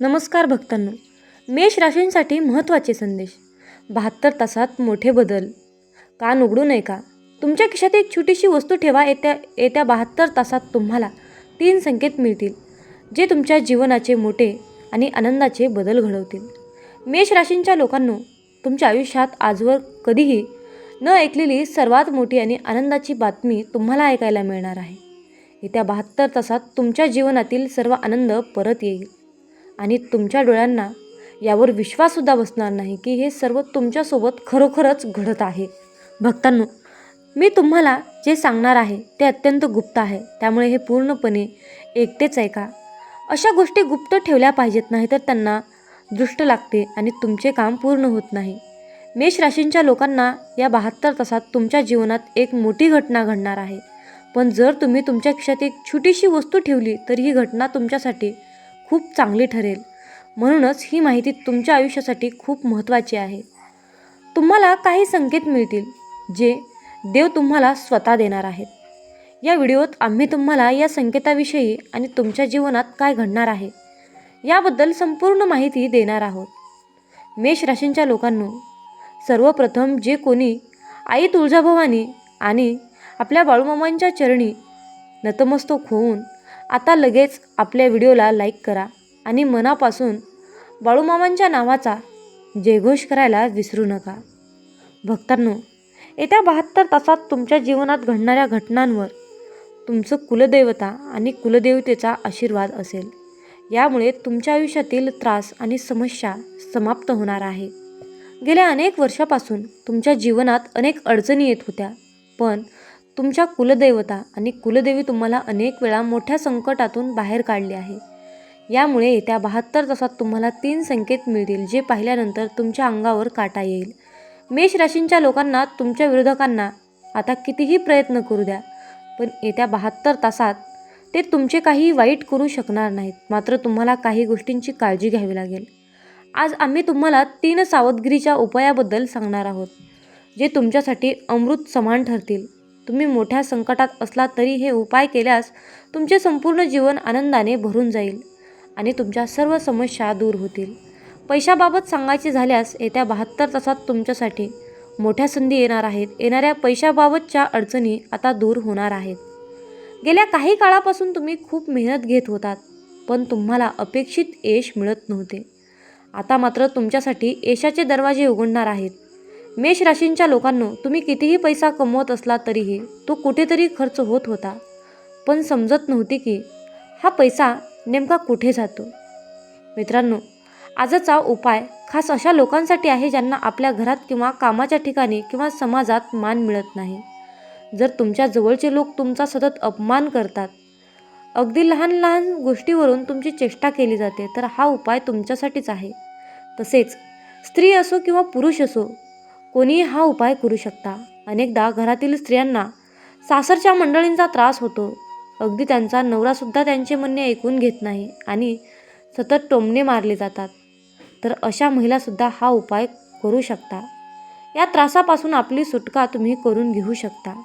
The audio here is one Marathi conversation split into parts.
नमस्कार भक्तांनो. मेष राशींसाठी महत्त्वाचे संदेश. बहात्तर तासात मोठे बदल. कान उघडू नये का? तुमच्या खिशात एक छोटीशी वस्तू ठेवा येत्या येत्या बहात्तर तासात तुम्हाला तीन संकेत मिळतील जे तुमच्या जीवनाचे मोठे आणि आनंदाचे बदल घडवतील. मेष राशींच्या लोकांनो तुमच्या आयुष्यात आजवर कधीही न ऐकलेली सर्वात मोठी आणि आनंदाची बातमी तुम्हाला ऐकायला मिळणार आहे. येत्या बहात्तर तासात तुमच्या जीवनातील सर्व आनंद परत येईल. आणि तुमच्या डोळ्यांना यावर विश्वाससुद्धा बसणार नाही की हे सर्व तुमच्यासोबत खरोखरच घडत आहे. भक्तांनो मी तुम्हाला जे सांगणार आहे ते अत्यंत गुप्त आहे. त्यामुळे हे पूर्णपणे एकटेच ऐका अशा गोष्टी गुप्त ठेवल्या पाहिजेत नाही तर त्यांना दृष्ट लागते आणि तुमचे काम पूर्ण होत नाही. मेष राशींच्या लोकांना या बहात्तर तासात तुमच्या जीवनात एक मोठी घटना घडणार आहे. पण जर तुम्ही तुमच्या खिशात एक छोटीशी वस्तू ठेवली तर ही घटना तुमच्यासाठी खूप चांगली ठरेल. म्हणूनच ही माहिती तुमच्या आयुष्यासाठी खूप महत्त्वाची आहे. तुम्हाला काही संकेत मिळतील जे देव तुम्हाला स्वतः देणार आहेत. या व्हिडिओत आम्ही तुम्हाला या संकेताविषयी आणि तुमच्या जीवनात काय घडणार आहे याबद्दल संपूर्ण माहिती देणार आहोत. मेष राशींच्या लोकांनो सर्वप्रथम जे कोणी आई तुळजाभवानी आणि आपल्या बाळूमामांच्या चरणी नतमस्तक होऊन आता लगेच आपल्या व्हिडिओला लाईक करा आणि मनापासून बाळूमामांच्या नावाचा जयघोष करायला विसरू नका. भक्तांनो येत्या बहात्तर तासात तुमच्या जीवनात घडणाऱ्या घटनांवर तुमचं कुलदैवता आणि कुलदेवतेचा आशीर्वाद असेल. यामुळे तुमच्या आयुष्यातील त्रास आणि समस्या समाप्त होणार आहे. गेल्या अनेक वर्षापासून तुमच्या जीवनात अनेक अडचणी येत होत्या पण तुमच्या कुलदैवता आणि कुलदेवी तुम्हाला अनेक वेळा मोठ्या संकटातून बाहेर काढले आहे. यामुळे येत्या बहात्तर तासात तुम्हाला तीन संकेत मिळतील जे पाहिल्यानंतर तुमच्या अंगावर काटा येईल. मेष राशींच्या लोकांना तुमच्या विरोधकांना आता कितीही प्रयत्न करू द्या पण येत्या बहात्तर तासात ते तुमचे काही वाईट करू शकणार नाहीत. मात्र तुम्हाला काही गोष्टींची काळजी घ्यावी लागेल. आज आम्ही तुम्हाला तीन सावधगिरीच्या उपायाबद्दल सांगणार आहोत जे तुमच्यासाठी अमृत समान ठरतील. तुम्ही मोठ्या संकटात असला तरी हे उपाय केल्यास तुमचे संपूर्ण जीवन आनंदाने भरून जाईल आणि तुमच्या सर्व समस्या दूर होतील. पैशाबाबत सांगायचे झाल्यास येत्या बहात्तर तासात तुमच्यासाठी मोठ्या संधी येणार आहेत. येणाऱ्या पैशाबाबतच्या अडचणी आता दूर होणार आहेत. गेल्या काही काळापासून तुम्ही खूप मेहनत घेत होतात पण तुम्हाला अपेक्षित यश मिळत नव्हते. आता मात्र तुमच्यासाठी यशाचे दरवाजे उघडणार आहेत. मेष राशींच्या लोकांनो तुम्ही कितीही पैसा कमवत असला तरीही तो कुठेतरी खर्च होत होता. पण समजत नव्हती की हा पैसा नेमका कुठे जातो? मित्रांनो आजचा उपाय खास अशा लोकांसाठी आहे ज्यांना आपल्या घरात किंवा कामाच्या ठिकाणी किंवा समाजात मान मिळत नाही. जर तुमच्या जवळचे लोक तुमचा सतत अपमान करतात अगदी लहान लहान गोष्टीवरून तुमची चेष्टा केली जाते तर हा उपाय तुमच्यासाठीच आहे. तसेच स्त्री असो किंवा पुरुष असो कोणीही हा उपाय करू शकता. अनेकदा घरातील स्त्रियांना सासरच्या मंडळींचा त्रास होतो. अगदी त्यांचा नवरासुद्धा त्यांचे म्हणणे ऐकून घेत नाही आणि सतत टोमणे मारले जातात. तर अशा महिलासुद्धा हा उपाय करू शकता. या त्रासापासून आपली सुटका तुम्ही करून घेऊ शकता.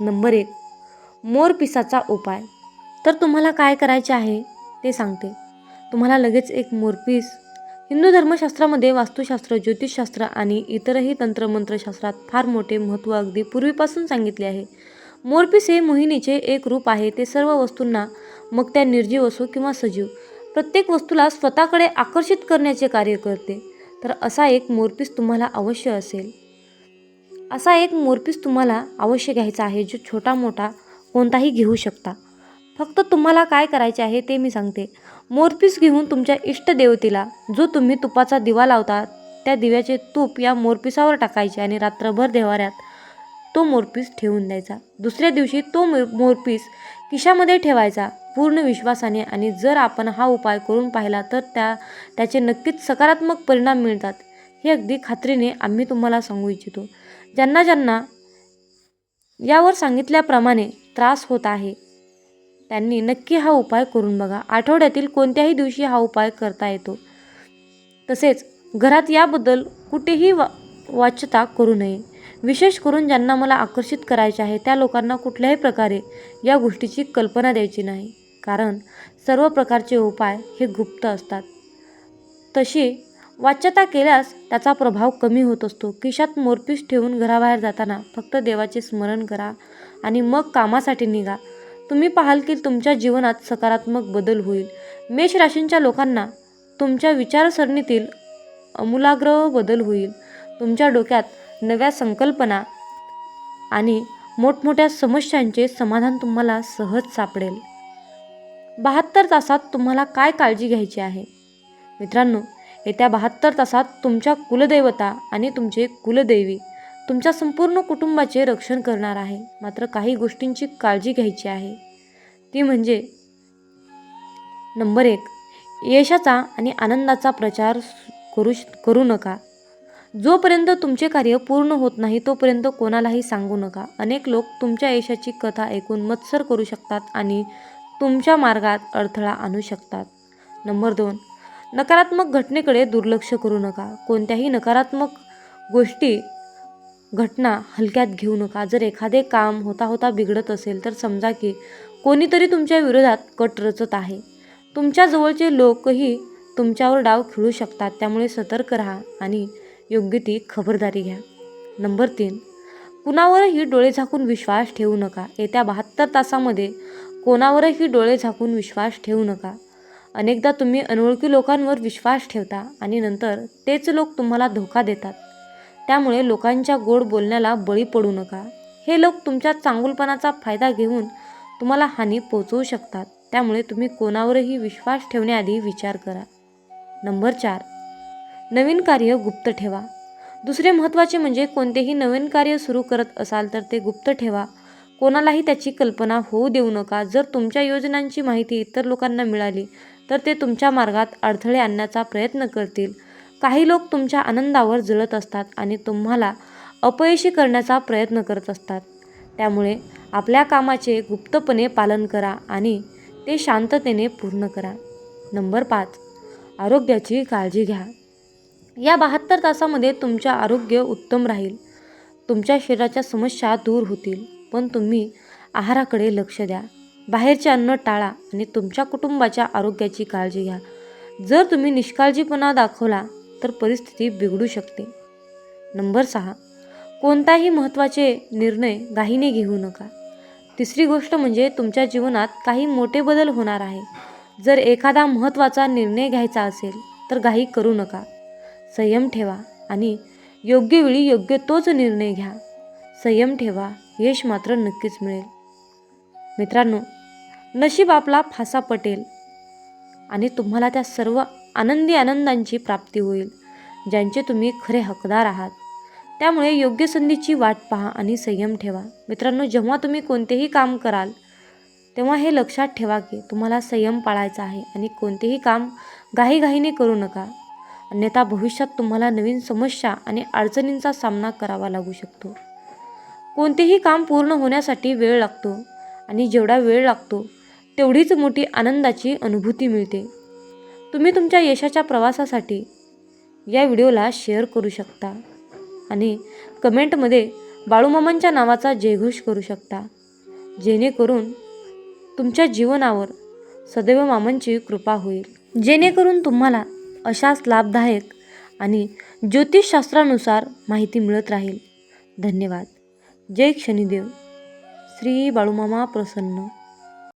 नंबर एक मोरपिसाचा उपाय. तर तुम्हाला काय करायचे आहे ते सांगते. तुम्हाला लगेच एक मोरपीस हिंदू धर्मशास्त्रामध्ये वास्तुशास्त्र ज्योतिषशास्त्र आणि इतरही तंत्रमंत्रशास्त्रात फार मोठे महत्त्व अगदी पूर्वीपासून सांगितले आहे. मोरपीस हे मोहिनीचे एक रूप आहे. ते सर्व वस्तूंना मग त्या निर्जीव असो किंवा सजीव प्रत्येक वस्तूला स्वतःकडे आकर्षित करण्याचे कार्य करते. तर असा एक मोरपीस तुम्हाला अवश्य असेल. असा एक मोरपीस तुम्हाला अवश्य घ्यायचा आहे जो छोटा मोठा कोणताही घेऊ शकता. फक्त तुम्हाला काय करायचे आहे ते मी सांगते. मोरपीस घेऊन तुमच्या इष्टदेवतेला जो तुम्ही तुपाचा दिवा लावता त्या दिव्याचे तूप या मोरपिसावर टाकायचे आणि रात्रभर देवाऱ्यात तो मोरपीस ठेवून द्यायचा. दुसऱ्या दिवशी तो मोर मोरपीस किशामध्ये ठेवायचा पूर्ण विश्वासाने आणि जर आपण हा उपाय करून पाहिला तर त्या त्याचे नक्कीच सकारात्मक परिणाम मिळतात. हे अगदी खात्रीने आम्ही तुम्हाला सांगू इच्छितो. ज्यांना ज्यांना यावर सांगितल्याप्रमाणे त्रास होत आहे त्यांनी नक्की हा उपाय करून बघा. आठवड्यातील कोणत्याही दिवशी हा उपाय करता येतो. तसेच घरात याबद्दल कुठेही वा वाच्यता करू नये. विशेष करून ज्यांना मला आकर्षित करायचे आहे त्या लोकांना कुठल्याही प्रकारे या गोष्टीची कल्पना द्यायची नाही. कारण सर्व प्रकारचे उपाय हे गुप्त असतात. तशी वाच्यता केल्यास त्याचा प्रभाव कमी होत असतो. किशात मोरपीस ठेवून घराबाहेर जाताना फक्त देवाचे स्मरण करा आणि मग कामासाठी निघा. तुम्ही पाहाल की तुमच्या जीवनात सकारात्मक बदल होईल. मेष राशींच्या लोकांना तुमच्या विचारसरणीतील अमूलाग्र बदल होईल. तुमच्या डोक्यात नव्या संकल्पना आणि मोठमोठ्या समस्यांचे समाधान तुम्हाला सहज सापडेल. बहात्तर तासात तुम्हाला काय काळजी घ्यायची आहे? मित्रांनो येत्या बहात्तर तासात तुमच्या कुलदैवता आणि तुमचे कुलदैवी तुमच्या संपूर्ण कुटुंबाचे रक्षण करणार आहे. मात्र काही गोष्टींची काळजी घ्यायची आहे. ती म्हणजे नंबर एक यशाचा आणि आनंदाचा प्रचार करू करू नका. जोपर्यंत तुमचे कार्य पूर्ण होत नाही तोपर्यंत कोणालाही सांगू नका. अनेक लोक तुमच्या यशाची कथा ऐकून मत्सर करू शकतात आणि तुमच्या मार्गात अडथळा आणू शकतात. नंबर दोन नकारात्मक घटनेकडे दुर्लक्ष करू नका. कोणत्याही नकारात्मक गोष्टी घटना हलक्यात घेऊ नका. जर एखादे काम होता होता बिघडत असेल तर समजा की कोणीतरी तुमच्या विरोधात कट रचत आहे. तुमच्या जवळचे लोकही तुमच्यावर डाव खेळू शकतात. त्यामुळे सतर्क राहा आणि योग्य ती खबरदारी घ्या. नंबर तीन. कुणावरही डोळे झाकून विश्वास ठेवू नका. येत्या बहात्तर तासामध्ये कोणावरही डोळे झाकून विश्वास ठेवू नका. अनेकदा तुम्ही अनोळखी लोकांवर विश्वास ठेवता आणि नंतर तेच लोक तुम्हाला धोका देतात. त्यामुळे लोकांच्या गोड बोलण्याला बळी पडू नका. हे लोक तुमच्या चांगुलपणाचा फायदा घेऊन तुम्हाला हानी पोचवू शकतात. त्यामुळे तुम्ही कोणावरही विश्वास ठेवण्याआधी विचार करा. नंबर चार. नवीन कार्य गुप्त ठेवा. दुसरे महत्त्वाचे म्हणजे कोणतेही नवीन कार्य सुरू करत असाल तर ते गुप्त ठेवा. कोणालाही त्याची कल्पना होऊ देऊ नका. जर तुमच्या योजनांची माहिती इतर लोकांना मिळाली तर ते तुमच्या मार्गात अडथळे आणण्याचा प्रयत्न करतील. काही लोक तुमच्या आनंदावर जळत असतात आणि तुम्हाला अपयशी करण्याचा प्रयत्न करत असतात. त्यामुळे आपल्या कामाचे गुप्तपणे पालन करा आणि ते शांततेने पूर्ण करा. नंबर पाच आरोग्याची काळजी घ्या. या बहात्तर तासामध्ये तुमचे आरोग्य उत्तम राहील. तुमच्या शरीराच्या समस्या दूर होतील पण तुम्ही आहाराकडे लक्ष द्या. बाहेरचे अन्न टाळा आणि तुमच्या कुटुंबाच्या आरोग्याची काळजी घ्या. जर तुम्ही निष्काळजीपणा दाखवला तर परिस्थिती बिघडू शकते. नंबर सहा. कोणताही महत्त्वाचे निर्णय घाईने घेऊ नका. तिसरी गोष्ट म्हणजे तुमच्या जीवनात काही मोठे बदल होणार आहे. जर एखादा महत्त्वाचा निर्णय घ्यायचा असेल तर घाई करू नका. संयम ठेवा आणि योग्य वेळी योग्य तोच निर्णय घ्या. संयम ठेवा यश मात्र नक्कीच मिळेल. मित्रांनो नशीब आपला फासा पटेल आणि तुम्हाला त्या सर्व आनंदी आनंदांची प्राप्ती होईल ज्यांचे तुम्ही खरे हकदार आहात. त्यामुळे योग्य संधीची वाट पहा आणि संयम ठेवा. मित्रांनो जेव्हा तुम्ही कोणतेही काम कराल तेव्हा हे लक्षात ठेवा की तुम्हाला संयम पाळायचा आहे आणि कोणतेही काम घाईघाईने करू नका. अन्यथा भविष्यात तुम्हाला नवीन समस्या आणि अडचणींचा सामना करावा लागू शकतो. कोणतेही काम पूर्ण होण्यासाठी वेळ लागतो आणि जेवढा वेळ लागतो तेवढीच मोठी आनंदाची अनुभूती मिळते. तुम्ही तुमच्या यशाच्या प्रवासासाठी या व्हिडिओला शेअर करू शकता आणि कमेंटमध्ये बाळूमामांच्या नावाचा जयघोष करू शकता जेणेकरून तुमच्या जीवनावर सदैव मामांची कृपा होईल. जेणेकरून तुम्हाला अशाच लाभदायक आणि ज्योतिषशास्त्रानुसार माहिती मिळत राहील. धन्यवाद. जय शनिदेव श्री बाळूमामा प्रसन्न.